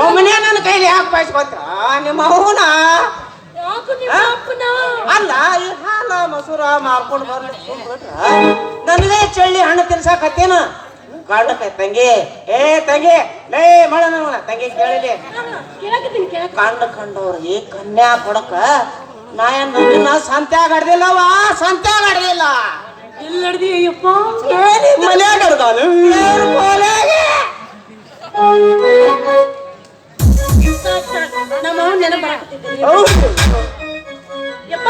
ಒಮ್ಮನೆ ನನ್ನ ಕೈಲಿ ಯಾಕೆ ಬಯಸ್ಕೊತ ನಿಮ್ಮ ಅವನ? ಅಲ್ಲ ಈ ಹಾಲ ಮೊಸರ ಮಾರ್ಕೊಂಡು ಬರ್ಲಿ ಸುಮ್ಬಿಟ್ರ ನನಗೆ ಚಳ್ಳಿ ಹಣ್ಣು ತಿನ್ಸಾಕತ್ತೇನ? ಕಾಣಕ ತಂಗಿ. ಏ ತಂಗಿ ಲೇ ಮಳ ತಂಗಿ ಕೇಳಿಲಿ ಕೇಳಕತ್ತೀನಿ, ಕಂಡವ್ರು ಈ ಕನ್ಯಾ ಕೊಡಕ ನಾ ಏನ್ ನಿನ್ನ ಸಂತ್ಯಾಗ ಅಡ್ದಿಲ್ಲವ ಸಂತ್ಯಾಗ ಅಡ್ದಿಲ್ಲ ನಡ್ದೀಯ ಯಪ್ಪ? ಮನ್ಯಾಗ ಅಡ್ದಾನು ನೆನಪ್. ಯಪ್ಪ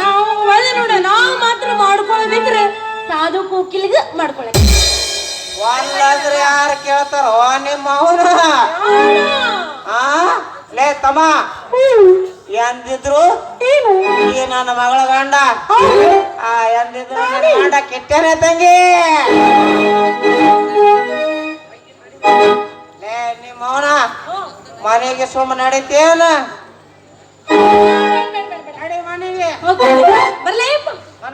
ನಾವು ಒಳ್ಳೆ ನೋಡ ನಾವು ಮಾತ್ರ ಮಾಡ್ಕೊಳ್ಳೋದಿದ್ರೆ ಸಾಧು ಕೋಕಿಲಿಗ ಮಾಡ್ಕೊಳಕ್ ಒಲ್ಲಾದ್ರೆ ಯಾರು ಕೇಳ್ತಾರ? ನಿಮ್ಮ ಅವನ ಲೇ ತಮ್ಮ. ಎಂದಿದ್ರು ಈ ನನ್ನ ಮಗಳ ಗಂಡ. ಆ ಎಂದಿದ್ರು ನನ್ನ ಗಂಡ ಕೆಟ್ಟೇನೆ ತಂಗಿ. ಲೇ ನಿಮ್ಮ ಅವನ. ಮನೆಗೆ ಸುಮ್ಮ ನಡೀತೇನ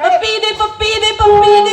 ಪಪ್ಪಿ ಇದೆ ಪಪ್ಪಿ ಇದೆ ಪಪ್ಪಿ ಇದೆ